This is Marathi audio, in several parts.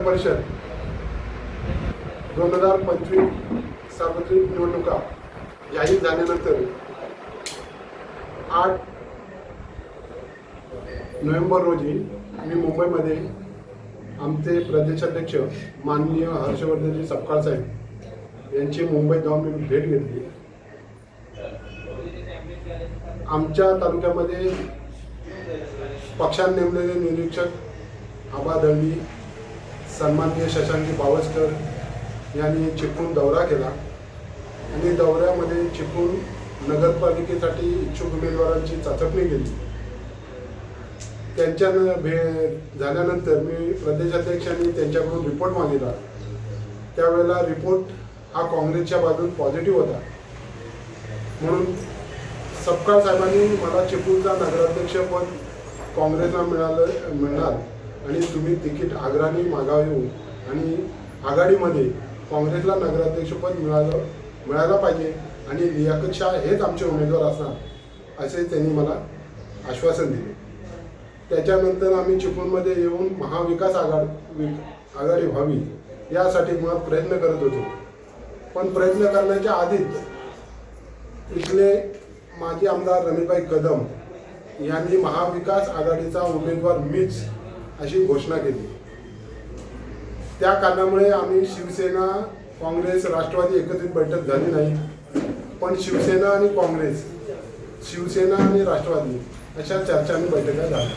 परिषद. दोन हजार पंचवीस सार्वत्रिक निवडणुका. जाहीर झाल्यानंतर आठ नोव्हेंबर रोजी मी मुंबईमध्ये आमचे प्रदेशाध्यक्ष माननीय हर्षवर्धनजी सपकाळ साहेब यांची मुंबईत जाऊन मी भेट घेतली. आमच्या तालुक्यामध्ये पक्षाने नेमलेले निरीक्षक आबा दळवी सन्माननीय शशांकी बावस्कर यांनी चिपळूण दौरा केला. आणि दौऱ्यामध्ये चिपळूण नगरपालिकेसाठी इच्छुक उमेदवारांची चाचपणी केली. त्यांच्या भे झाल्यानंतर मी प्रदेशाध्यक्षांनी त्यांच्याकडून रिपोर्ट मागितला. त्यावेळेला रिपोर्ट हा काँग्रेसच्या बाजून पॉझिटिव्ह होता. म्हणून सपकाळ साहेबांनी मला चिपळूणचा नगराध्यक्षपद काँग्रेसला मिळालं मिळणार. आणि तुम्ही तिकीट आग्राने मागावे आणि आघाडीमध्ये काँग्रेसला नगराध्यक्षपद मिळालं मिळायला पाहिजे आणि लियाकत शाह हेच आमचे उमेदवार असणार असे त्यांनी मला आश्वासन दिले. त्याच्यानंतर आम्ही चिपळूणमध्ये येऊन महाविकास आघाडी आघाडी व्हावी यासाठी मग प्रयत्न करत होतो. पण प्रयत्न करण्याच्या आधीच इथले माजी आमदार रमीबाई कदम यांनी महाविकास आघाडीचा उमेदवार मीच अशी घोषणा केली. त्या कारणामुळे आम्ही शिवसेना काँग्रेस राष्ट्रवादी एकत्रित बैठक झाली नाही. पण शिवसेना आणि काँग्रेस शिवसेना आणि राष्ट्रवादी अशा चर्चा आणि बैठका झाल्या.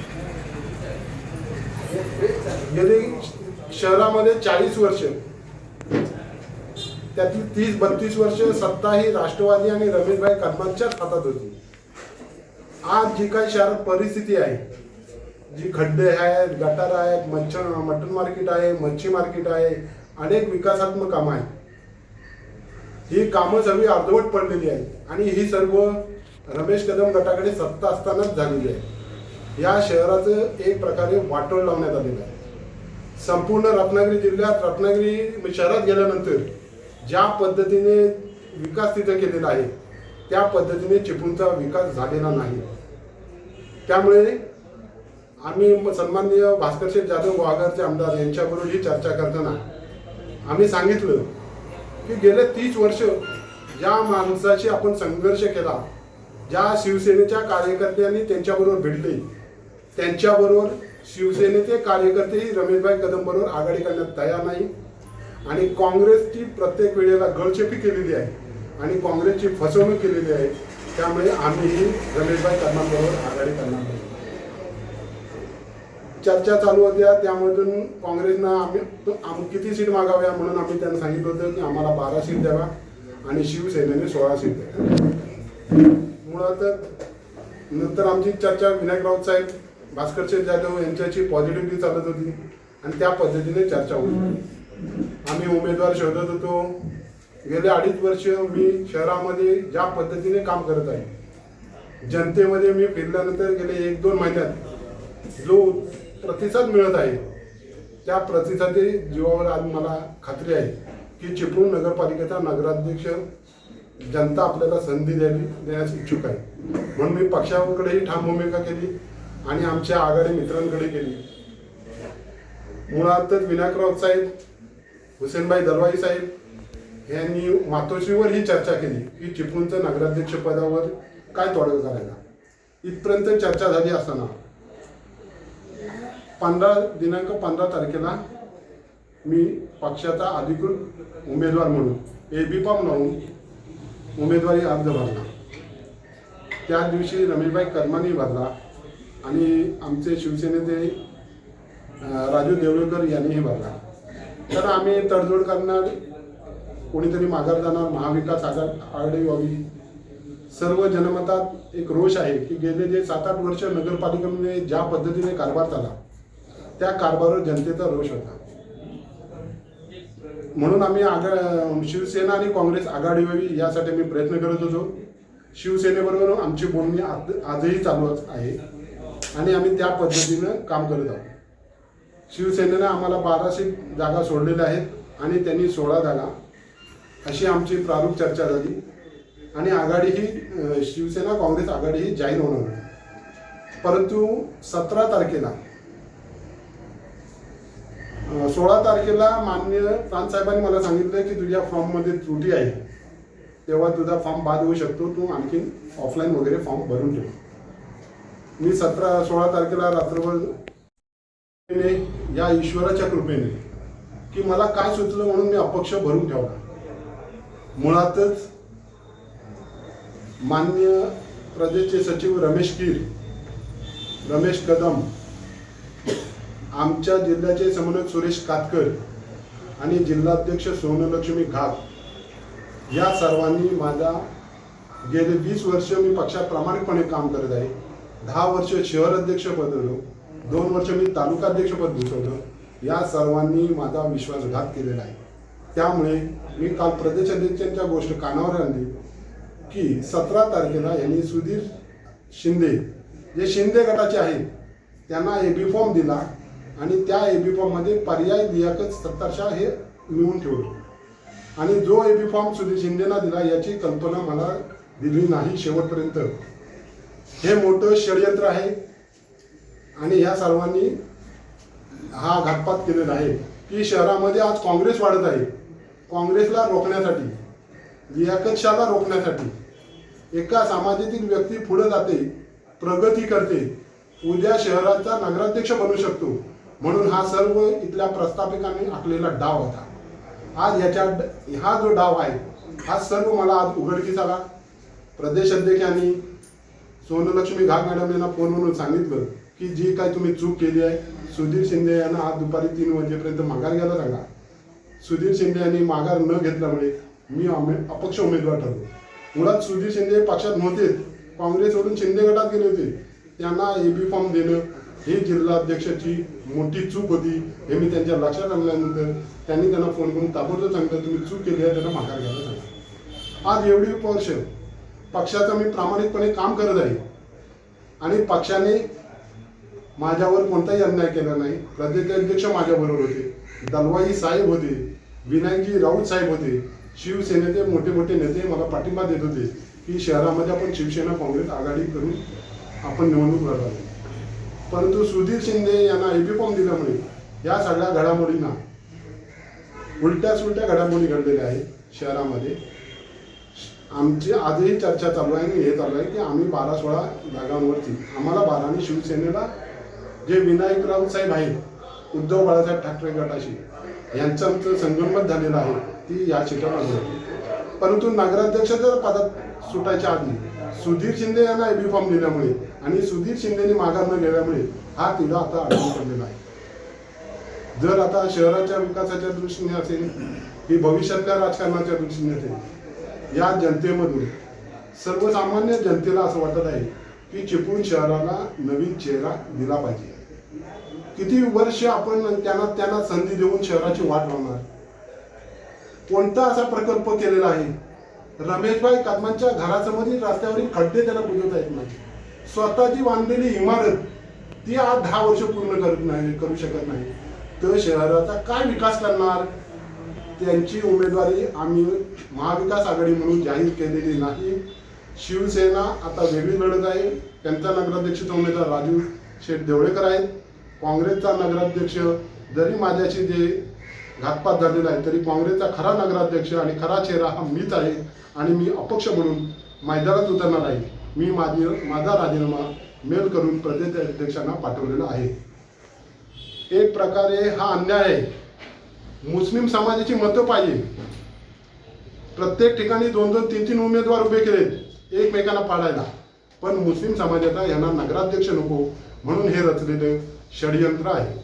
गेली शहरामध्ये चाळीस वर्ष. त्यातली तीस बत्तीस वर्ष सत्ता ही राष्ट्रवादी आणि रमेशभाई कदमांच्याच हातात होती. आज जी काही शहरात परिस्थिती आहे जी खड्डे आहेत गटार आहेत मच्छ मटन मार्केट आहे मच्छी मार्केट आहे अनेक विकासात्मक कामं आहेत. ही कामं सगळी अर्धवट पडलेली आहेत आणि ही सर्व रमेश कदम गटाकडे सत्ता असतानाच झालेली आहे या शहराचं एक प्रकारे वाटोळ लावण्यात आलेलं आहे. संपूर्ण रत्नागिरी जिल्ह्यात रत्नागिरी शहरात गेल्यानंतर ज्या पद्धतीने विकास तिथं केलेला आहे त्या पद्धतीने चिपळूणचा विकास झालेला नाही. त्यामुळे आम्ही सन्माननीय सन्माननीय भास्करशेठ जाधव वाघरचे आमदार यांच्याबरोबर ही चर्चा करताना आम्ही सांगितलं की गेले तीस वर्ष ज्या माणसाशी आपण संघर्ष केला ज्या शिवसेनेच्या कार्यकर्त्यांनी त्यांच्याबरोबर भिडले त्यांच्याबरोबर शिवसेनेचे कार्यकर्तेही रमेशभाई कदम बरोबर आघाडी करण्यात तयार नाही आणि काँग्रेसची प्रत्येक वेळेला गळचेपी केलेली आहे आणि काँग्रेसची फसवणूक केलेली आहे त्यामुळे आम्हीही रमेशभाई कदमांबरोबर आघाडी करणार नाही. चर्चा चालू होत्या त्यामधून काँग्रेसनं आम्ही आम किती सीट मागाव्या म्हणून आम्ही त्यांना सांगितलं होतं की आम्हाला बारा सीट द्यावा आणि शिवसेनेने सोळा सीट द्यावा. मुळात नंतर आमची चर्चा विनायक राऊत साहेब भास्कर शेठ जाधव यांच्याशी पॉझिटिव्हली चालत होती आणि त्या पद्धतीने चर्चा होती. आम्ही उमेदवार शोधत होतो. गेले अडीच वर्ष मी शहरामध्ये ज्या पद्धतीने काम करत आहे जनतेमध्ये मी फिरल्यानंतर गेले एक दोन महिन्यात जो प्रतिसाद मिळत आहे. त्या प्रतिसादी जीवावर आज मला खात्री आहे की चिपळूण नगरपालिकेचा नगराध्यक्ष जनता आपल्याला संधी द्यावी देण्यास इच्छुक आहे. म्हणून मी पक्षाकडेही ठाम भूमिका केली आणि आमच्या आघाडी मित्रांकडे केली. मुळातच विनायकराव साहेब हुसेनबाई दलवाई साहेब यांनी मातोश्रीवर ही चर्चा केली की चिपळूणचं नगराध्यक्ष पदावर काय तोडगा करायला इथपर्यंत चर्चा झाली असताना. पंधरा दिनांक पंधरा तारखेला मी पक्षाचा अधिकृत उमेदवार म्हणून ए बी फॉर्म लावून उमेदवारी अर्ज भरला. त्या दिवशी रमेशभाई कदमानी भरला आणि आमचे शिवसेनेचे राजू देवळकर यांनीही भरला. तर आम्ही तडजोड करणार कोणीतरी माघार जाणार महाविकास आघा आघाडी व्हावी सर्व जनमतात एक रोष आहे की गेले जे सात आठ वर्ष नगरपालिकेमध्ये ज्या पद्धतीने कारभार झाला त्या कारभारावर जनतेचा रोष होता. म्हणून आम्ही आघा शिवसेना आणि काँग्रेस आघाडी व्हावी यासाठी मी प्रयत्न करत होतो. शिवसेनेबरोबर आमची बोलणी आज आजही चालू आहे आणि आम्ही त्या पद्धतीनं काम करत आहोत. शिवसेनेनं आम्हाला बाराशे जागा सोडलेल्या आहेत आणि त्यांनी सोळा जागा अशी आमची प्रारूप चर्चा झाली. आणि आघाडी ही शिवसेना काँग्रेस आघाडी ही जाहीर होणार परंतु सतरा तारखेला सोळा तारखेला मान्य प्रांतसाहेबांनी मला सांगितलं की तुझ्या फॉर्ममध्ये त्रुटी आहे. तेव्हा तुझा फॉर्म बाद होऊ शकतो. तू आणखी ऑफलाईन वगैरे फॉर्म भरून ठेव. मी सतरा सोळा तारखेला रात्रभर या ईश्वराच्या कृपेने की मला काय सुचलं म्हणून मी अपक्ष भरून ठेवला. मुळातच मान्य प्रदेशचे सचिव रमेश कीर रमेश कदम आमच्या जिल्ह्याचे समन्वयक सुरेश कातकर आणि जिल्हाध्यक्ष सोनलक्ष्मी घाट. या सर्वांनी माझा गेले वीस वर्ष मी पक्षात प्रामाणिकपणे काम करत आहे. दहा वर्ष शहर अध्यक्ष पद होतो. दोन वर्ष मी तालुकाध्यक्षपद भूषवलं. या सर्वांनी माझा विश्वासघात केलेला आहे. त्यामुळे मी काल प्रदेश अध्यक्षांच्या गोष्ट कानावर आणली की सतरा तारखेला यांनी सुधीर शिंदे जे शिंदे गटाचे आहेत त्यांना ए बी फॉर्म दिला. आणि त्या ए बी फॉर्ममध्ये पर्याय लियाकत सत्तारशा हे लिहून ठेवलं. आणि जो ए बी फॉर्म सुधीर शिंदेना दिला याची कल्पना मला दिली नाही शेवटपर्यंत. हे मोठं षडयंत्र आहे. आणि ह्या सर्वांनी हा घातपात केलेला आहे. की शहरामध्ये आज काँग्रेस वाढत आहे. काँग्रेसला रोखण्यासाठी लियाकतशाला रोखण्यासाठी एका समाजातील व्यक्ती पुढे जाते प्रगती करते. उद्या शहराचा नगराध्यक्ष बनू शकतो. म्हणून हा सर्व इथल्या प्रस्थापिकांनी आखलेला डाव होता. आज याच्या हा जो डाव आहे हा सर्व मला आज उघडकीस आला. प्रदेश अध्यक्षांनी सोनलक्ष्मी घाग मॅडम यांना फोनवरून सांगितलं की जी काय तुम्ही चूक केली आहे सुधीर शिंदे यांना आज दुपारी तीन वाजेपर्यंत माघार घ्यायला सांगा. सुधीर शिंदे यांनी माघार न घेतल्यामुळे मी अपक्ष उमेदवार ठरलो. मुळात सुधीर शिंदे पक्षात नव्हतेच काँग्रेस सोडून शिंदे गटात गेले होते. त्यांना ए बी फॉर्म देणं ही जिल्हाध्यक्षाची मोठी चूक होती हे मी त्यांच्या लक्षात आणल्यानंतर त्यांनी त्यांना फोन करून ताबडतोब सांगितलं तुम्ही चूक केली आहे त्यांना माघार घ्यायला सांगा. आज एवढी वर्ष पक्षाचं मी प्रामाणिकपणे काम करत आहे. आणि पक्षाने माझ्यावर कोणताही अन्याय केला नाही. प्रदेशाध्यक्ष माझ्याबरोबर होते. दलवाई साहेब होते विनायकजी राऊत साहेब होते. शिवसेनेचे मोठे मोठे नेते मला पाठिंबा देत होते की शहरामध्ये आपण शिवसेना काँग्रेस आघाडी करून आपण निवडणूक लढवली परंतु सुधीर शिंदे यांना एबी फॉर्म दिल्यामुळे या सगळ्या घडामोडींना उलट्या सुलट्या घडामोडी घडलेल्या आहेत शहरामध्ये. आमची आजही चर्चा चालू आहे आणि हे चालू आहे की आम्ही बारा सोळा जागांवरती आम्हाला बारा आणि शिवसेनेला जे विनायक राऊत साहेब आहेत उद्धव बाळासाहेब ठाकरे गटाशी यांचं आमचं संगनमत झालेलं आहे ती या क्षेत्रामध्ये. परंतु नगराध्यक्ष जर पदात सुटायच्या आधी सुधीर शिंदे यांना एबी फॉर्म दिल्यामुळे आणि सुधीर शिंदेने माघार न गेल्यामुळे हा तिला आता अडवून पडलेला आहे. जर आता शहराच्या विकासाच्या दृष्टीने असेल की भविष्यातल्या राजकारणाच्या दृष्टीने असेल या जनतेमधून सर्वसामान्य जनतेला असं वाटत आहे की चिपळूण शहराला नवीन चेहरा दिला पाहिजे. किती वर्ष आपण त्यांना त्यांना संधी देऊन शहराची वाट लावणार? कोणता असा प्रकल्प केलेला आहे? रमेशभाई कदमांच्या घरासमोरील रस्त्यावरील खड्डे त्यांना बुजवता येत नाही स्वतःची बांधलेली इमारत ती आज दहा वर्ष पूर्ण करत नाही करू शकत नाही. तर शहराचा काय विकास करणार? त्यांची उमेदवारी आम्ही महाविकास आघाडी म्हणून जाहीर केलेली नाही. शिवसेना आता वेगळी लढत आहे. त्यांचा नगराध्यक्षचा उमेदवार राजू शेठ देवळेकर आहेत. काँग्रेसचा नगराध्यक्ष जरी माझ्याशी जे घातपात झालेला आहे तरी काँग्रेसचा खरा नगराध्यक्ष आणि खरा चेहरा हा मीच आहे आणि मी अपक्ष म्हणून मैदानात उतरणार आहे. मी माझी माझा राजीनामा मेल करून प्रदेश अध्यक्षांना पाठवलेला आहे. एक प्रकारे हा अन्याय आहे मुस्लिम समाजाची मतं पाहिजे. प्रत्येक ठिकाणी दोन दोन तीन तीन उमेदवार उभे केलेत एकमेकांना पाडायला. पण मुस्लिम समाजाचा यांना नगराध्यक्ष नको म्हणून हे रचलेलं षडयंत्र आहे.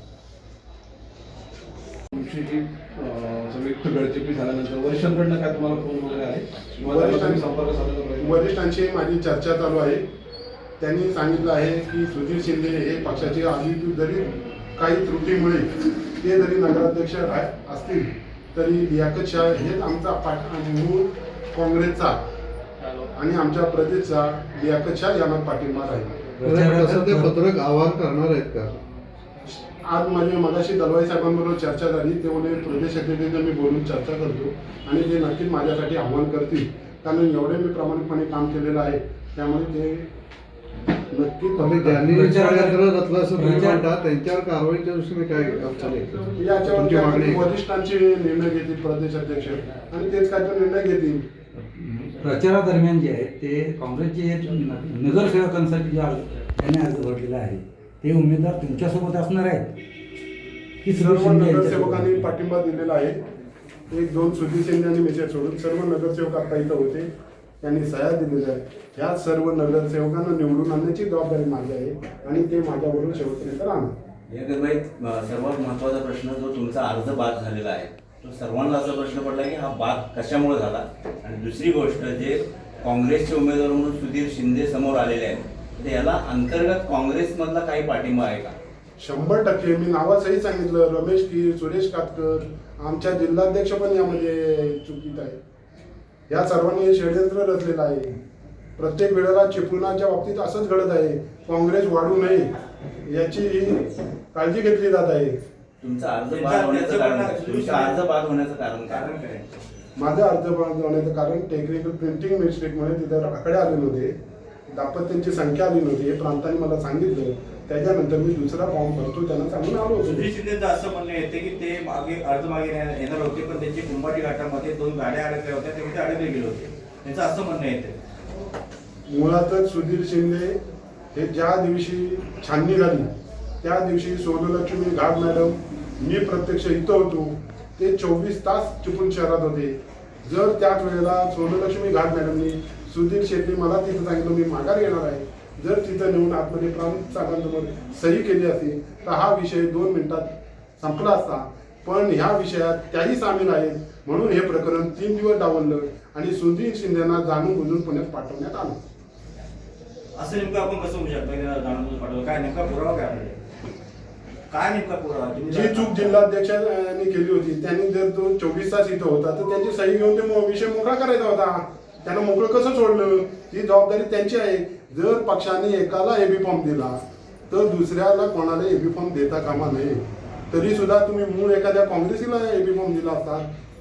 झाल्यानंतर वरिष्ठांकडनं काय तुम्हाला फोन वगैरे आले? किंवा त्यांना तुम्ही संपर्क प्रयत्न वरिष्ठांशी माझी चर्चा चालू आहे. त्यांनी सांगितलं आहे की सुधीर शिंदे हे पक्षाचे आधी जरी काही त्रुटीमुळे ते जरी नगराध्यक्ष असतील तरी लियाकत शाह हेच आमचा पाठ मूळ काँग्रेसचा आणि आमच्या प्रदेशचा लियाकत शाह यांना पाठिंबा राहील. पत्रक आवाहन करणार आहेत का? आज माझी मगाशी दलवाई साहेबांबरोबर चर्चा झाली. ते म्हणे प्रदेश अध्यक्षांना मी बोलून चर्चा करतो आणि ते नक्कीच माझ्यासाठी आव्हान करतील कारण एवढे मी प्रामाणिकपणे काम केलेलं आहे. त्यामुळे ते नक्की षडयंत्र रचलं असं त्यांच्यावर कारवाईच्या दृष्टीने काय याच्यावर? वरिष्ठांचे निर्णय घेतील प्रदेश अध्यक्ष. आणि तेच काय तो निर्णय घेतील. प्रचारादरम्यान जे आहे ते काँग्रेसचे नगरसेवकांसाठी जे अर्ज त्यांनी अर्ज भरलेला आहे ते उमेदवार तुमच्यासोबत असणार आहेत. की सर्व नगरसेवकांनी? पाठिंबा दिलेला आहे. एक दोन सुधीर शिंदे आणि मेसेज सोडून सर्व नगरसेवक आता इथं होते. त्यांनी सह्या दिलेल्या आहेत. ह्या सर्व नगरसेवकांना निवडून आणण्याची जबाबदारी माझी आहे आणि ते माझ्याबरोबर शेवटपर्यंत राहणार. सर्वात महत्त्वाचा प्रश्न जो तुमचा अर्ज बाद झालेला आहे तो सर्वांना असा प्रश्न पडला की हा बाद कशामुळे झाला? आणि दुसरी गोष्ट जे काँग्रेसचे उमेदवार म्हणून सुधीर शिंदे समोर आलेले आहेत तर याला अंतर्गत काँग्रेसमधला काही पाठिंबा आहे का? शंभर टक्के. मी नावासही सांगितलं. रमेश की सुरेश कातकर आमच्या जिल्हाध्यक्ष पण यामध्ये चुकीत आहे. या सर्वांनी हे षडयंत्र रचलेलं आहे. प्रत्येक वेळेला चिपळुणाच्या बाबतीत असंच घडत आहे. काँग्रेस वाढू नये याची ही काळजी घेतली जात आहे. तुमचा अर्ज बाद होण्याचं कारण काय? तुमचा अर्ज बाद होण्याचं कारण काय? माझा अर्ज बनवण्याचं कारण टेक्निकल प्रिंटिंग मिस्टेकमुळे तिथे आकडे आले नव्हते. दाम्पत्यांची संख्या आली नव्हती हे प्रांताने मला सांगितलं. त्याच्यानंतर मी दुसरा फॉर्म भरतो त्यांना सांगून आलो होतो. सुधीर शिंदेचं असं म्हणणं येते की ते मागे अर्ज मागे येणार येणार होते पण त्यांची कुंभाटी घाटामध्ये दोन गाड्या अडकल्या होत्या ते तिथे अडकले गेले होते. त्यांचं असं म्हणणं येते. मुळातच सुधीर शिंदे हे ज्या दिवशी छाननी झाली त्या दिवशी सोनलक्ष्मी घाट मॅडम मी प्रत्यक्ष इथं होतो ते चोवीस तास चिपळूण शहरात होते. जर त्याच वेळेला सोनलक्ष्मी घाट मॅडमनी सुधीर शेट्टी मला तिथं सांगितलं मी माघार घेणार आहे. जर तिथं नेऊन आतमध्ये प्रांत साहेबांसमोर सही केली असती तर हा विषय दोन मिनिटात संपला असता. पण ह्या विषयात त्याही सामील आहेत. म्हणून हे प्रकरण तीन दिवस डावललं आणि सुधीर शिंदेना जाणून बुजून पुण्यात पाठवण्यात आलं. असं नेमकं आपण कसं होऊ शकतं? पाठवलं. काय नेमका पुरावा काय काय नेमका पुरावा जी चूक जिल्हाध्यक्षांनी केली होती त्यांनी जर तो चोवीस तास इथं होता तर त्यांची सही घेऊन ते विषय मोकळा करायचा होता. त्यांना मोकळं कसं सोडलं? ही जबाबदारी त्यांची आहे. जर पक्षाने एकाला एबी फॉर्म दिला तर दुसऱ्याला कोणाला एबी फॉर्म देता कामा नये. तरी सुद्धा तुम्ही मूळ एखाद्या काँग्रेसीला एबी फॉर्म दिला असता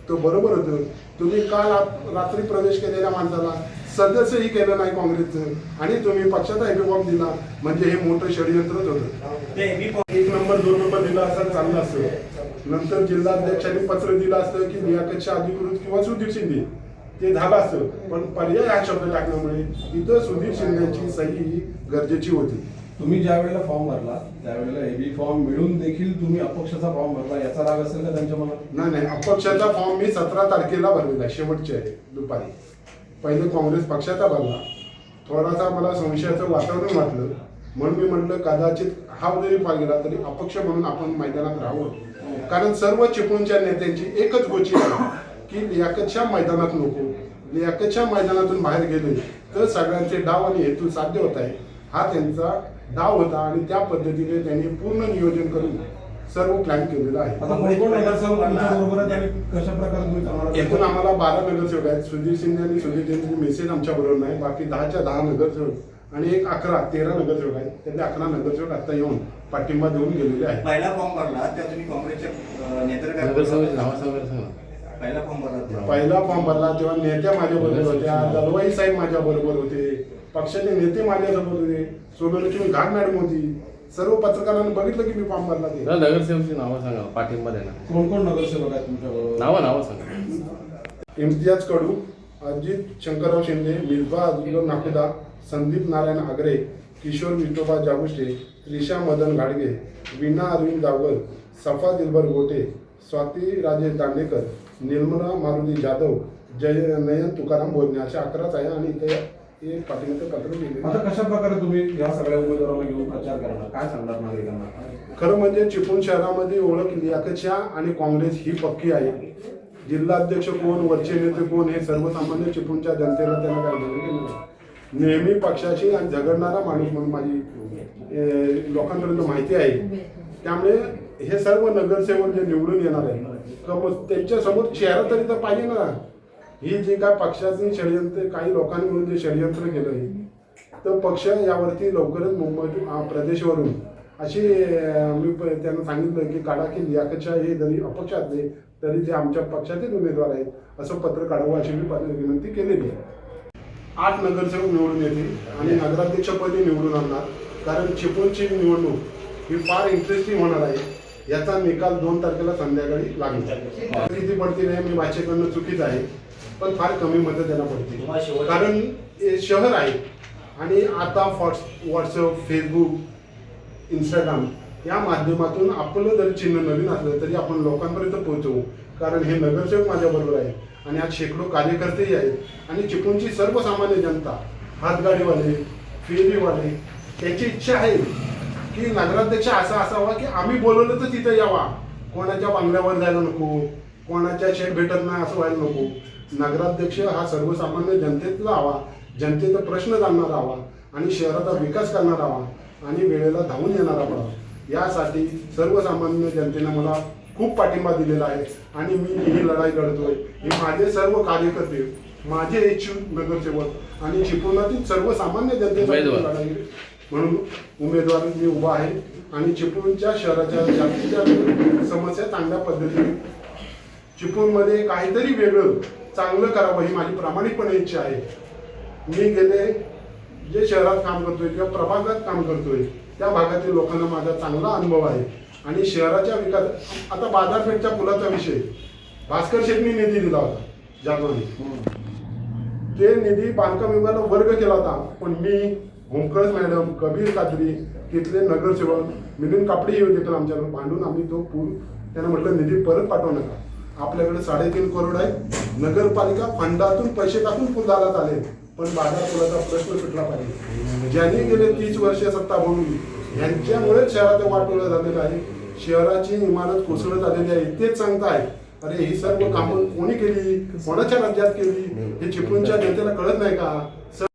तर बरोबर होतं. तुम्ही काल रात्री प्रवेश केलेल्या माणसाला सदस्यही केलं नाही काँग्रेसचं आणि तुम्ही पक्षाचा एबी फॉर्म दिला म्हणजे हे मोठं षडयंत्रच होतं. एक नंबर दोन नंबर दिला असं चाललं असतं. नंतर जिल्हाध्यक्षांनी पत्र दिलं असतं की लियाकतच्या अधिकृत किंवा सुधीर शिंदे. ते झालं असतं. पण पर्याय हा शब्द टाकल्यामुळे इथं सुधीर शिंदेची सही ही गरजेची होती. तुम्ही ज्या वेळेला फॉर्म भरला त्यावेळेला एबी फॉर्म मिळून देखील तुम्ही अपक्षाचा फॉर्म भरला याचा राग असेल का त्यांच्या मनात? नाही नाही. अपक्षाचा फॉर्म मी सतरा तारखेला भरलेला शेवटचे आहे दुपारी. पहिले काँग्रेस पक्षाचा भरला. थोडासा मला संशयाचं वातावरण वाटलं. म्हणून मी म्हटलं कदाचित हा जरी पार गेला तरी अपक्ष म्हणून आपण मैदानात राहावं कारण सर्व चिपळूणच्या नेत्यांची एकच गोची आहे. की लियाकतच्या मैदानात नको लियाकतच्या मैदानातून बाहेर गेले तर सगळ्यांचे डाव आणि हेतू साध्य होत आहे हा त्यांचा डाव होता आणि त्या पद्धतीने त्यांनी पूर्ण नियोजन करून सर्व प्लॅन केलेला आहे. एकूण? आम्हाला बारा नगरसेवक आहेत. सुधीर शिंदे आणि सुधीर शिंदे मेसेज आमच्या बरोबर नाही. बाकी दहाच्या दहा नगरसेवक आणि एक अकरा तेरा नगरसेवक आहेत. त्यातले अकरा नगरसेवक आता येऊन पाठिंबा देऊन गेलेले आहेत. पहिला फॉर्म भरला त्या तुम्ही काँग्रेसच्या काय पहिला फॉर्म भरला तेव्हा. पहिला फॉर्म भरला तेव्हा नेत्या माझ्या बरोबर होत्या दलवाई साहेब माझ्या बरोबर होते पक्षाचे नेते माझ्यासोबत होते सोनलक्ष्मी घाट मॅडम होती. सर्व पत्रकारांनी बघितलं की मी फॉर्म भरला ते. नगरसेवकची नावं सांगा पाठिंबा देणार. कोण कोण नगरसेवक आहेत तुमच्या नावं नावं सांगा. इम्तियाज कडू अजित शंकरराव शिंदे मिर्झा अब्दुल नाफिदा संदीप नारायण आगरे किशोर विठोबा जागुष्टे त्रिशा मदन घाडगे वीणा अरविंद दावल सफा दिलबर गोटे स्वाती राजेश दांडेकर निर्मला मारुती जाधव जय नयन तुकाराम बोलणे अशा अकराच आहे आणि एक पाठिंबाचं पत्र. आता कशा प्रकारे तुम्ही या सगळ्या उमेदवारांना घेऊन प्रचार करणार काय सांगणार नागरिकांना खरं म्हणजे चिपळूण शहरामध्ये ओळख लियाकतच्या आणि काँग्रेस ही पक्की आहे जिल्हाध्यक्ष कोण वरचे नेते कोण हे सर्वसामान्य चिपळूणच्या जनतेला त्यांना काय नाही. नेहमी पक्षाशी आणि झगडणारा माणूस म्हणून माझी लोकांपर्यंत माहिती आहे त्यामुळे हे सर्व नगरसेवक जे निवडून येणार आहे तर मग त्यांच्यासमोर चेहरा तरी तर पाहिजे ना. ही जी काय पक्षाचे षडयंत्र काही लोकांनी म्हणून जे षडयंत्र केलं आहे तर पक्ष यावरती लवकरच मुंबई प्रदेशवरून अशी मी त्यांना सांगितलं की काढा की लियाकतच्या हे जरी अपक्षातले तरी ते आमच्या पक्षातील उमेदवार आहेत असं पत्र काढावं अशी मी विनंती केलेली आहे. आठ नगरसेवक निवडून येतील आणि नगराध्यक्षपदी निवडून आणणार. कारण चिपळूणची निवडणूक ही फार इंटरेस्टिंग होणार आहे. याचा निकाल दोन तारखेला संध्याकाळी लागणार. किती पडतील हे मी भाषेकडनं चुकीच आहे पण फार कमी मतं त्यांना पडतील कारण हे शहर आहे आणि आता व्हॉट्स व्हॉट्सअप फेसबुक इंस्टाग्राम या माध्यमातून आपलं जरी चिन्ह नवीन असलं तरी आपण लोकांपर्यंत पोहोचवू. कारण हे नगरसेवक माझ्याबरोबर आहे आणि आज शेकडो कार्यकर्तेही आहेत आणि चिपळूणची सर्वसामान्य जनता हातगाडीवाले फेरीवाले त्याची इच्छा आहे. की नगराध्यक्ष असा असावा की आम्ही बोलवलं तर तिथं यावा. कोणाच्या बंगल्यावर जायला नको कोणाच्या शेत भेटत नाही असं व्हायला नको. नगराध्यक्ष हा सर्वसामान्य जनतेतला हवा जनतेचा प्रश्न जाणणारा हवा आणि शहराचा विकास करणारा हवा आणि वेळेला धावून येणारा हवा. यासाठी सर्वसामान्य जनतेने मला खूप पाठिंबा दिलेला आहे आणि मी ही लढाई लढतोय. हे माझे सर्व कार्यकर्ते माझे इच्छुक नगरसेवक आणि चिपळुणातील सर्वसामान्य जनतेचा. लढाई म्हणून उमेदवार मी उभा आहे. आणि चिपळूणच्या शहराच्या जास्तीच्या समस्या चांगल्या पद्धतीने चिपळूणमध्ये काहीतरी वेगळं चांगलं करावं ही माझी प्रामाणिकपणे इच्छा आहे. मी गेले जे शहरात काम करतोय किंवा प्रभागात काम करतोय त्या भागातील लोकांना माझा चांगला अनुभव आहे. आणि शहराच्या विकास आता बाजारपेठच्या पुलाचा विषय. भास्कर शेटनी निधी दिला होता जाधवाने ते निधी बांधकाम विभागाला वर्ग केला होता पण मी होमकळस मॅडम कबीर कात्री तिथले नगरसेवक मिलिंद कापडे येऊन देतो आमच्याकडे भांडून आम्ही तो पूल त्यांना म्हटलं निधी परत पाठवू नका. आपल्याकडे साडेतीन करोड आहे. नगरपालिका फंडातून पैसे टाकून पूल झाला आले पण बाजार पुलाचा प्रश्न सुटला पाहिजे. ज्यांनी गेले तीस वर्ष सत्ता भोगली यांच्यामुळेच शहरात वाटोळं झालेलं आहे. शहराची इमारत कोसळत आलेली आहे तेच सांगताय. अरे ही सर्व कामं कोणी केली? कोणाच्या राज्यात केली? हे चिपळूणच्या जनतेला कळत नाही का?